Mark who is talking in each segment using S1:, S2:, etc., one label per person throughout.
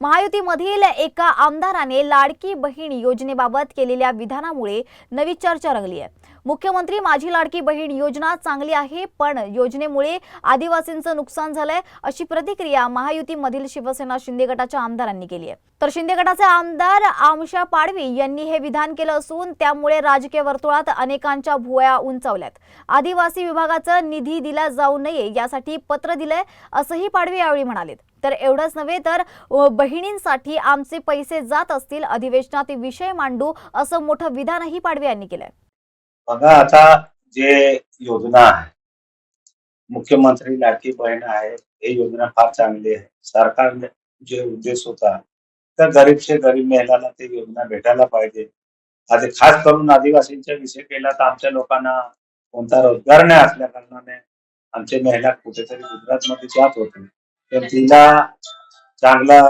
S1: महायुतीमधील एका आमदाराने लाडकी बहीण योजनेबाबत केलेल्या विधानामुळे नवी चर्चा रंगली आहे. मुख्यमंत्री माझी लाडकी बहीण योजना चांगली आहे पण योजनेमुळे आदिवासींचं नुकसान झालंय अशी प्रतिक्रिया महायुतीमधील शिवसेना शिंदे गटाच्या आमदारांनी केली आहे. तर शिंदे गटाचे आमदार आमशा पाडवी यांनी हे विधान केलं असून त्यामुळे राजकीय वर्तुळात अनेकांच्या भुवया उंचावल्यात. आदिवासी विभागाचं निधी दिला जाऊ नये यासाठी पत्र दिलंय असंही पाडवी यावेळी म्हणालेत. तर एवढंच नव्हे तर बहिणींसाठी आमचे पैसे जात असतील अधिवेशनात विषय मांडू असं मोठं विधानही पाडवे यांनी केलंय.
S2: बघा आता जे योजना आहे मुख्यमंत्री लाडकी बहीण आहे हे योजना फार चांगली आहे. सरकारने जे उद्देश होता तर गरीबशे गरीब महिलांना ते योजना भेटायला पाहिजे. आधी खास करून आदिवासींचा विषय केला तर आमच्या लोकांना कोणता रोजगार नाही असल्या कारणाने आमचे महिला कुठेतरी गुजरातमध्ये जात होते. तर तिला चांगला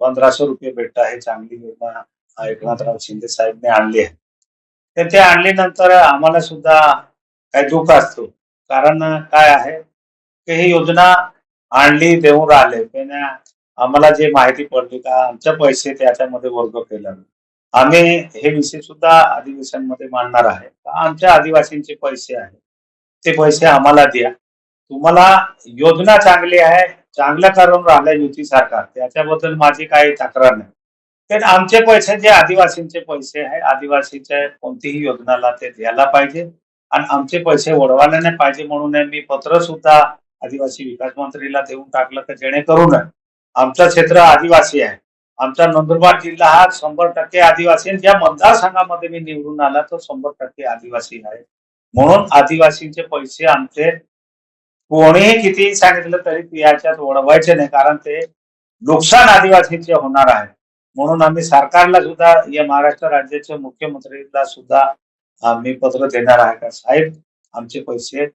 S2: पंधराशे रुपये भेटत आहे चांगली योजना एकनाथराव शिंदे साहेबने आणली आहे. तर ते आणल्यानंतर आम्हाला सुद्धा काही दुःख असतो. कारण काय आहे की ही योजना आणली देऊन राहिले पण आम्हाला जे माहिती पडली का आमचे पैसे त्याच्यामध्ये वर्ग केला. आम्ही हे विषय सुद्धा अधिवेशनमध्ये मांडणार आहे. आमच्या आदिवासींचे पैसे आहे ते पैसे आम्हाला द्या. तुम्हाला योजना चांगली आहे चांगलं करून राहिलं युती सरकार. त्याच्याबद्दल माझी काही तक्रार नाही. ते आमचे पैसे जे आदिवासींचे पैसे आहे आदिवासीच्या कोणतीही योजनाला ते द्यायला पाहिजे. आणि आमचे पैसे ओढवायला नाही पाहिजे म्हणून मी पत्र सुद्धा आदिवासी विकास मंत्रीला देऊन टाकलं तर जेणेकरून आमचं क्षेत्र आदिवासी आहे. आमचा नंदुरबार जिल्हा हा शंभर टक्के आदिवासी ज्या मतदारसंघामध्ये मी निवडून आला तो शंभर टक्के आदिवासी आहे. म्हणून आदिवासींचे पैसे आमचे कोणीही कितीही सांगितलं तरी याच्यात ओढवायचे नाही कारण ते नुकसान आदिवासीचे होणार आहे. म्हणून आम्ही सरकारला सुद्धा या महाराष्ट्र राज्याच्या मुख्यमंत्रीला सुद्धा आम्ही पत्र देणार आहे का साहेब? आमचे पैसे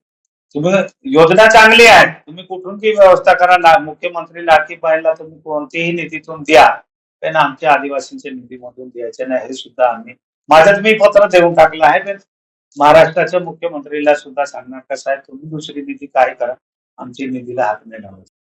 S2: तुम्ही योजना चांगली आहे. तुम्ही कुठून ती व्यवस्था करा ला- मुख्यमंत्री लाठी बहीणला तुम्ही कोणतीही निधीतून द्या. पण आमच्या आदिवासींच्या निधीमधून द्यायचे नाही हे सुद्धा आम्ही माझ्यात मी पत्र देऊन टाकलं आहे पण महाराष्ट्राच्या मुख्यमंत्रीला सुद्धा सांगणार का साहेब तुम्ही दुसरी निधी काय करा? आमची निधीला हात नाही लावायचा.